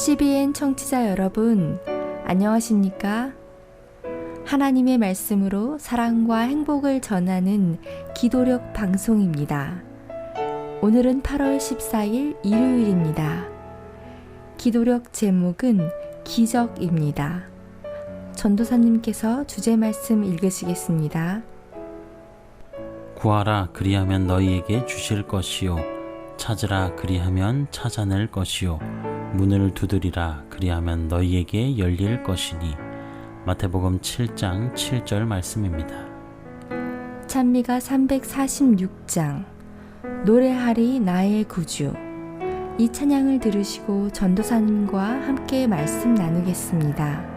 CBN 청취자 여러분, 안녕하십니까? 하나님의 말씀으로 사랑과 행복을 전하는 기도력 방송입니다. 오늘은 8월 14일 일요일입니다. 기도력 제목은 기적입니다. 전도사님께서 주제 말씀 읽으시겠습니다. 구하라 그리하면 너희에게 주실 것이요 찾으라 그리하면 찾아낼 것이요 문을 두드리라 그리하면 너희에게 열릴 것이니 마태복음 7장 7절 말씀입니다. 찬미가 346장 노래하리 나의 구주 이 찬양을 들으시고 전도사님과 함께 말씀 나누겠습니다.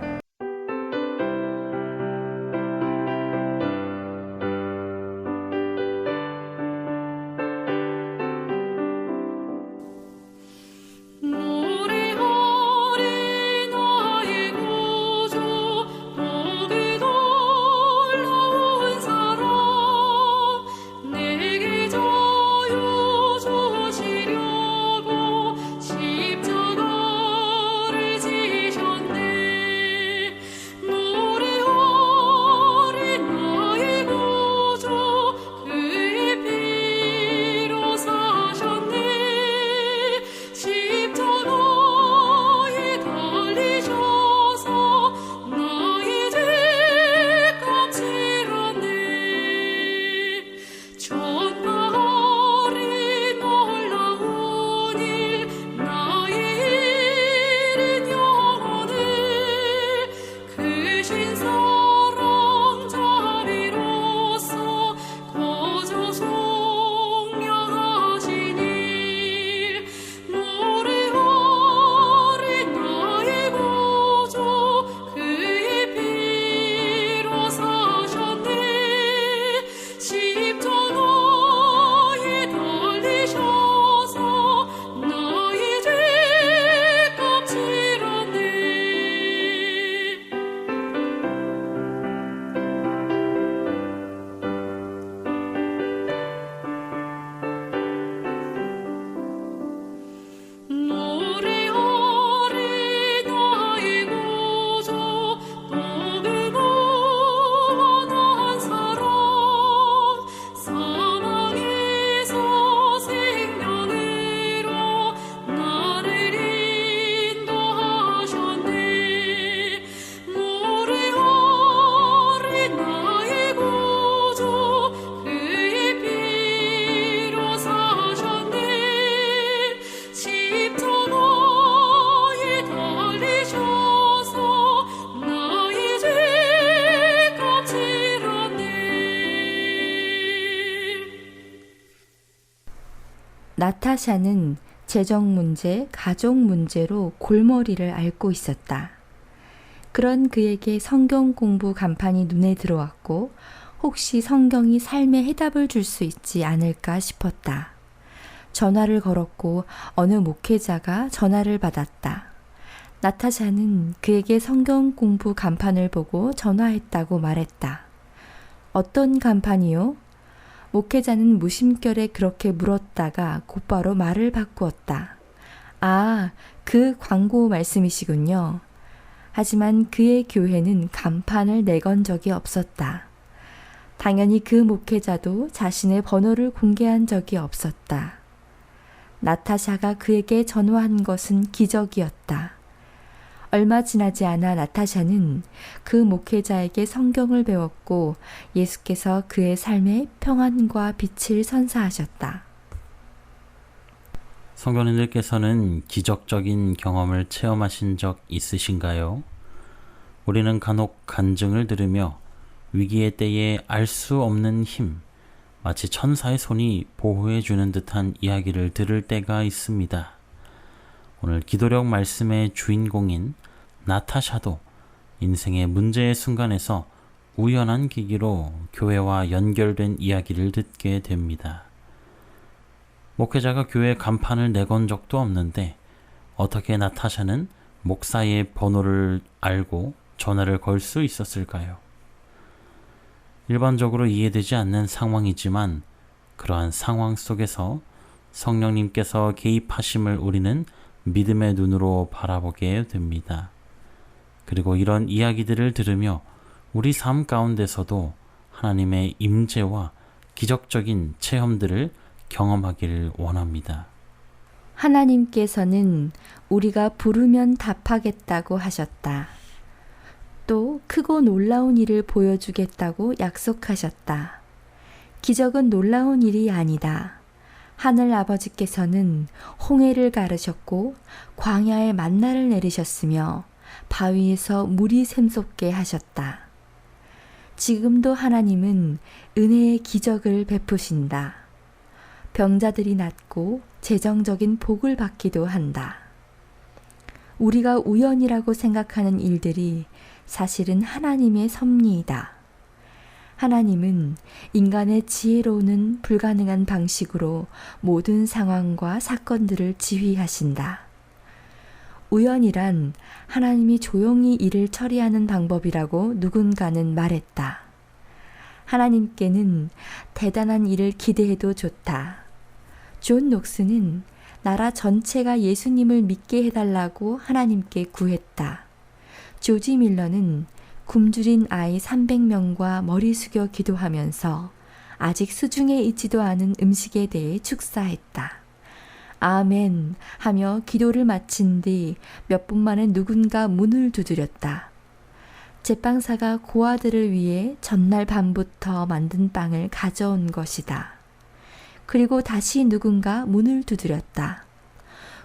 나타샤는 재정 문제, 가족 문제로 골머리를 앓고 있었다. 그런 그에게 성경 공부 간판이 눈에 들어왔고 혹시 성경이 삶의 해답을 줄 수 있지 않을까 싶었다. 전화를 걸었고 어느 목회자가 전화를 받았다. 나타샤는 그에게 성경 공부 간판을 보고 전화했다고 말했다. 어떤 간판이요? 목회자는 무심결에 그렇게 물었다가 곧바로 말을 바꾸었다. 아, 그 광고 말씀이시군요. 하지만 그의 교회는 간판을 내건 적이 없었다. 당연히 그 목회자도 자신의 번호를 공개한 적이 없었다. 나타샤가 그에게 전화한 것은 기적이었다. 얼마 지나지 않아 나타샤는 그 목회자에게 성경을 배웠고 예수께서 그의 삶에 평안과 빛을 선사하셨다. 성도님들께서는 기적적인 경험을 체험하신 적 있으신가요? 우리는 간혹 간증을 들으며 위기의 때에 알 수 없는 힘, 마치 천사의 손이 보호해 주는 듯한 이야기를 들을 때가 있습니다. 오늘 기도력 말씀의 주인공인 나타샤도 인생의 문제의 순간에서 우연한 계기로 교회와 연결된 이야기를 듣게 됩니다. 목회자가 교회 간판을 내건 적도 없는데 어떻게 나타샤는 목사의 번호를 알고 전화를 걸 수 있었을까요? 일반적으로 이해되지 않는 상황이지만 그러한 상황 속에서 성령님께서 개입하심을 우리는 믿음의 눈으로 바라보게 됩니다. 그리고 이런 이야기들을 들으며 우리 삶 가운데서도 하나님의 임재와 기적적인 체험들을 경험하기를 원합니다. 하나님께서는 우리가 부르면 답하겠다고 하셨다. 또 크고 놀라운 일을 보여주겠다고 약속하셨다. 기적은 놀라운 일이 아니다. 하늘 아버지께서는 홍해를 가르셨고 광야에 만나를 내리셨으며 바위에서 물이 샘솟게 하셨다. 지금도 하나님은 은혜의 기적을 베푸신다. 병자들이 낫고 재정적인 복을 받기도 한다. 우리가 우연이라고 생각하는 일들이 사실은 하나님의 섭리이다. 하나님은 인간의 지혜로우는 불가능한 방식으로 모든 상황과 사건들을 지휘하신다. 우연이란 하나님이 조용히 일을 처리하는 방법이라고 누군가는 말했다. 하나님께는 대단한 일을 기대해도 좋다. 존 녹스는 나라 전체가 예수님을 믿게 해달라고 하나님께 구했다. 조지 밀러는 굶주린 아이 300명과 머리 숙여 기도하면서 아직 수중에 있지도 않은 음식에 대해 축사했다. 아멘 하며 기도를 마친 뒤 몇 분 만에 누군가 문을 두드렸다. 제빵사가 고아들을 위해 전날 밤부터 만든 빵을 가져온 것이다. 그리고 다시 누군가 문을 두드렸다.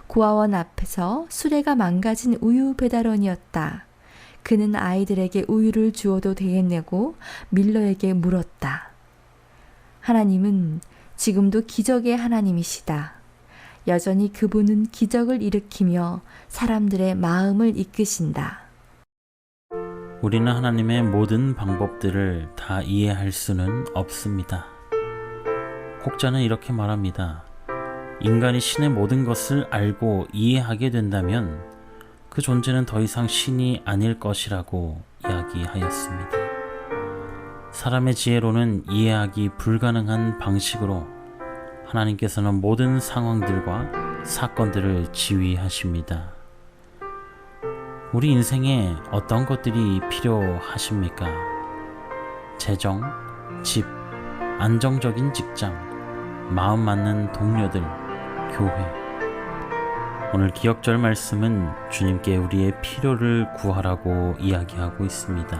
고아원 앞에서 수레가 망가진 우유 배달원이었다. 그는 아이들에게 우유를 주어도 되겠냐고 밀러에게 물었다. 하나님은 지금도 기적의 하나님이시다. 여전히 그분은 기적을 일으키며 사람들의 마음을 이끄신다. 우리는 하나님의 모든 방법들을 다 이해할 수는 없습니다. 혹자는 이렇게 말합니다. 인간이 신의 모든 것을 알고 이해하게 된다면 그 존재는 더 이상 신이 아닐 것이라고 이야기하였습니다. 사람의 지혜로는 이해하기 불가능한 방식으로 하나님께서는 모든 상황들과 사건들을 지휘하십니다. 우리 인생에 어떤 것들이 필요하십니까? 재정, 집, 안정적인 직장, 마음 맞는 동료들, 교회. 오늘 기억절 말씀은 주님께 우리의 필요를 구하라고 이야기하고 있습니다.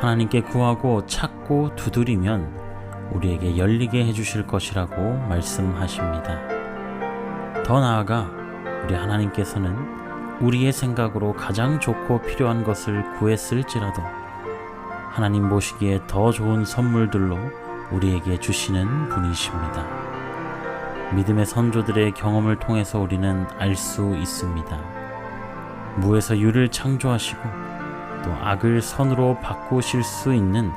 하나님께 구하고 찾고 두드리면 우리에게 열리게 해주실 것이라고 말씀하십니다. 더 나아가 우리 하나님께서는 우리의 생각으로 가장 좋고 필요한 것을 구했을지라도 하나님 보시기에 더 좋은 선물들로 우리에게 주시는 분이십니다. 믿음의 선조들의 경험을 통해서 우리는 알 수 있습니다. 무에서 유를 창조하시고 또 악을 선으로 바꾸실 수 있는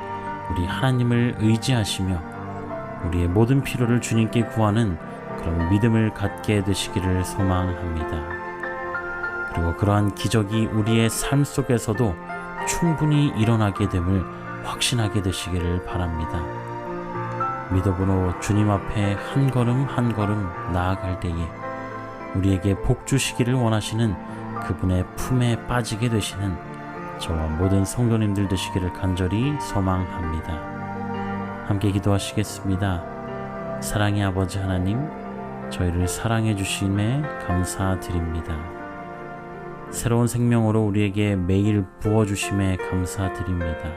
우리 하나님을 의지하시며 우리의 모든 필요를 주님께 구하는 그런 믿음을 갖게 되시기를 소망합니다. 그리고 그러한 기적이 우리의 삶 속에서도 충분히 일어나게 됨을 확신하게 되시기를 바랍니다. 믿음으로 주님 앞에 한 걸음 한 걸음 나아갈 때에 우리에게 복 주시기를 원하시는 그분의 품에 빠지게 되시는 저와 모든 성도님들 되시기를 간절히 소망합니다. 함께 기도하시겠습니다. 사랑의 아버지 하나님, 저희를 사랑해 주심에 감사드립니다. 새로운 생명으로 우리에게 매일 부어주심에 감사드립니다.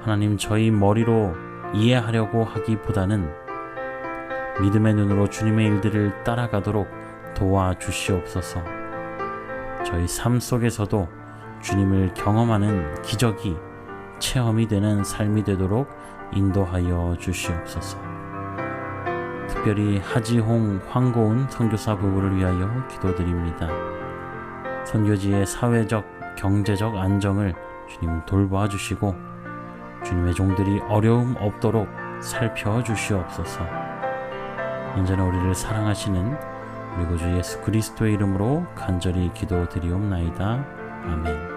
하나님, 저희 머리로 이해하려고 하기보다는 믿음의 눈으로 주님의 일들을 따라가도록 도와주시옵소서. 저희 삶 속에서도 주님을 경험하는 기적이 체험이 되는 삶이 되도록 인도하여 주시옵소서. 특별히 하지홍, 황고은 선교사 부부를 위하여 기도드립니다. 선교지의 사회적, 경제적 안정을 주님 돌봐 주시고 주님의 종들이 어려움 없도록 살펴 주시옵소서. 언제나 우리를 사랑하시는 우리 구주 예수 그리스도의 이름으로 간절히 기도드리옵나이다. 아멘.